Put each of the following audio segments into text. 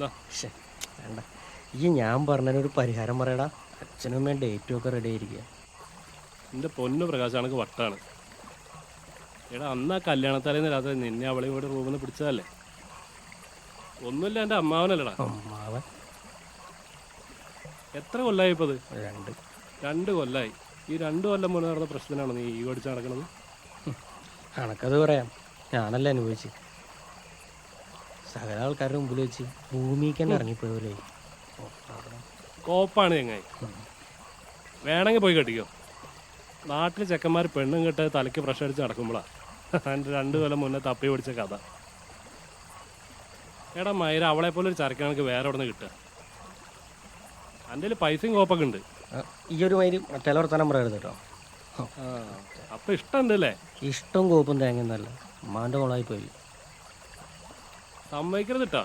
വേണ്ട. ഈ ഞാൻ പറഞ്ഞതിനൊരു പരിഹാരം പറയടാ. അച്ഛനും വേണ്ട ഡേറ്റും ഒക്കെ റെഡി ആയിരിക്കുക എന്റെ പൊന്നു പ്രകാശാണക്ക് വട്ടാണ്. എടാ അന്ന് ആ കല്യാണത്തലേന്ന് രാത്രി നിന്നെ അവളെ ഇവിടെ റൂമിൽ നിന്ന് പിടിച്ചതല്ലേ? ഒന്നുമില്ല എന്റെ അമ്മാവനല്ലടാ. അമ്മാവൻ. എത്ര കൊല്ലായി ഇപ്പോൾ രണ്ട്. രണ്ട് കൊല്ലായി. ഈ രണ്ട് കൊല്ലം മുന്നേ നടന്ന പ്രശ്നത്തിനാണ് നീ ഈ പഠിച്ച് നടക്കുന്നത് കണക്കത് പറയാം. ഞാനല്ലേ അനുഭവിച്ച്. സകല ആൾക്കാരുടെ മുമ്പിൽ വെച്ച് ഭൂമിക്ക് തന്നെ ഇറങ്ങിപ്പോയല്ലേ കോപ്പാണ് ചങ്ങായി. വേണമെങ്കിൽ പോയി കെട്ടിക്കോ. നാട്ടിൽ ചെക്കന്മാർ പെണ്ണും കെട്ട് തലയ്ക്ക് പ്രഷർ അടിച്ച് നടക്കുമ്പോഴാണ് എന്റെ രണ്ട് കൊല്ലം മുന്നേ തപ്പി പിടിച്ച കഥ. എടാ മൈര അവളെ പോലെ ഒരു ചരക്കണക്ക് വേറെ എവിടെ നിന്ന് കിട്ടുക? എന്റെ പൈസയും കോപ്പൊക്കെ ഉണ്ട്. ഈ ഒരു മൈര് മറ്റേ വർത്താനം പറയരുത് കേട്ടോ. അപ്പൊ ഇഷ്ടം ഉണ്ട് അല്ലേ ഇഷ്ടം കോപ്പും തേങ്ങയൊന്നല്ല മാന്റെ മോളായി പോയി സമ്മതിക്കരുത് കേട്ടോ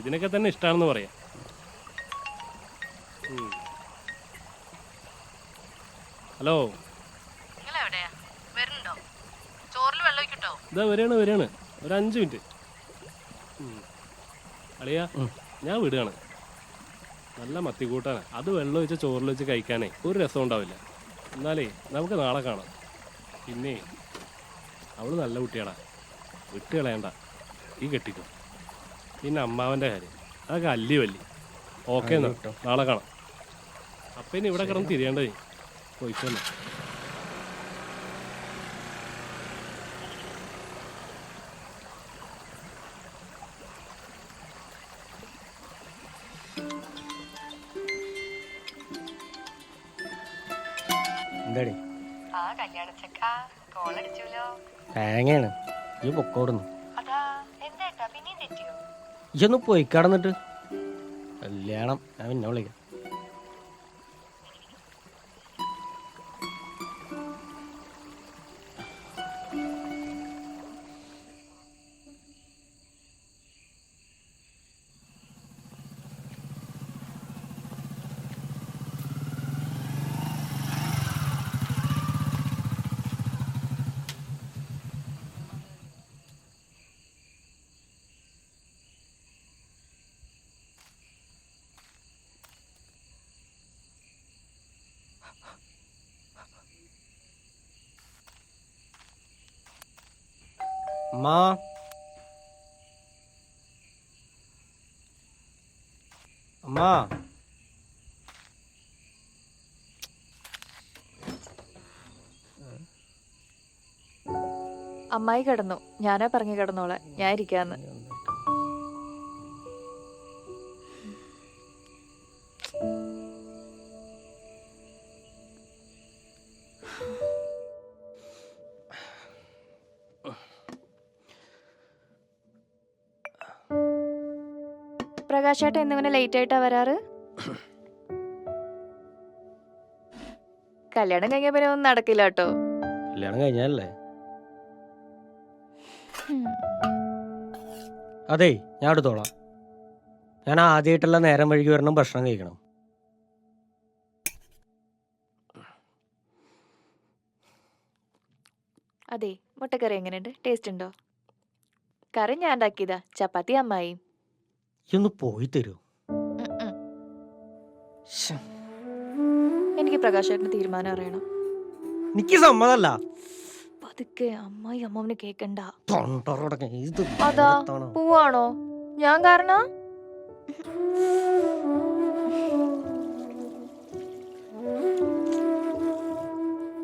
ഇതിനൊക്കെ തന്നെ ഇഷ്ടമാണെന്ന് പറയാം. ഹലോ. നിങ്ങളെവിടെയാ? വരുന്നുണ്ടോ? ചോറിൽ വെള്ളം ഒഴിക്കട്ടോ? ഇതാ വരികയാണ് വരികയാണ്. ഒരു അഞ്ച് മിനിറ്റ്. അളിയ അളിയാ ഞാൻ വിടുകയാണ്. നല്ല മത്തിക്കൂട്ടാണ്. അത് വെള്ളം വെച്ച് ചോറിൽ വെച്ച് കഴിക്കാനേ ഒരു രസം ഉണ്ടാവില്ല. എന്നാലേ നമുക്ക് നാളെ കാണാം. പിന്നെ അവൾ നല്ല കുട്ടിയാടാ. വിട്ട് കളയണ്ട ഈ കെട്ടിക്കോ. പിന്നെ അമ്മാവന്റെ കാര്യം. അതൊക്കെ അല്ലി വല്ലി. ഓക്കെ എന്നാ. കേട്ടോ. നാളെ കാണാം. അപ്പം ഇനി ഇവിടെ കിടന്ന് തിരിയേണ്ടേ പോയിക്കോന്നെ എന്താടി? ആ കല്യാണ ചക്ക കോളടിച്ചല്ലോ തേങ്ങയാണ്. ഈ പൊക്കോടുന്നു എന്നു പോയി കടന്നിട്ട്. കല്യാണം. ഞാൻ പിന്നെ വിളിക്കാം. അമ്മാ അമ്മാ അമ്മായി കിടന്നു. ഞാനാ പറഞ്ഞു കിടന്നോളെ ഞാൻ ഇരിക്കാന്ന് പ്രകാശേട്ട എന്നിങ്ങനെ ലേറ്റ് ആയിട്ടാ വരാറ്? കല്യാണം കഴിഞ്ഞ പിന്നെ ഒന്നും നടക്കില്ല കേട്ടോ. കല്യാണം കഴിഞ്ഞല്ലേ അതെ ഞാൻ എടുത്തോളാം. ഞാൻ ആദ്യമായിട്ടുള്ള നേരം വഴിക്ക് വരണം ഭക്ഷണം കഴിക്കണം. അതെ മുട്ടക്കറി എങ്ങനെയുണ്ട്? ടേസ്റ്റ് ഉണ്ടോ? കറി ഞാൻ ഉണ്ടാക്കിയതാ. ചപ്പാത്തി അമ്മായി. ഈ ഒന്ന് പോയി തരൂ. എനിക്ക് പ്രകാശേട്ടന് തീരുമാനം അറിയണം. എനിക്ക് സമ്മതല്ല. പതുക്കെ അമ്മായി അമ്മാവന് കേക്കണ്ട. അതാ? പോവാണോ? ഞാൻ കാരണ?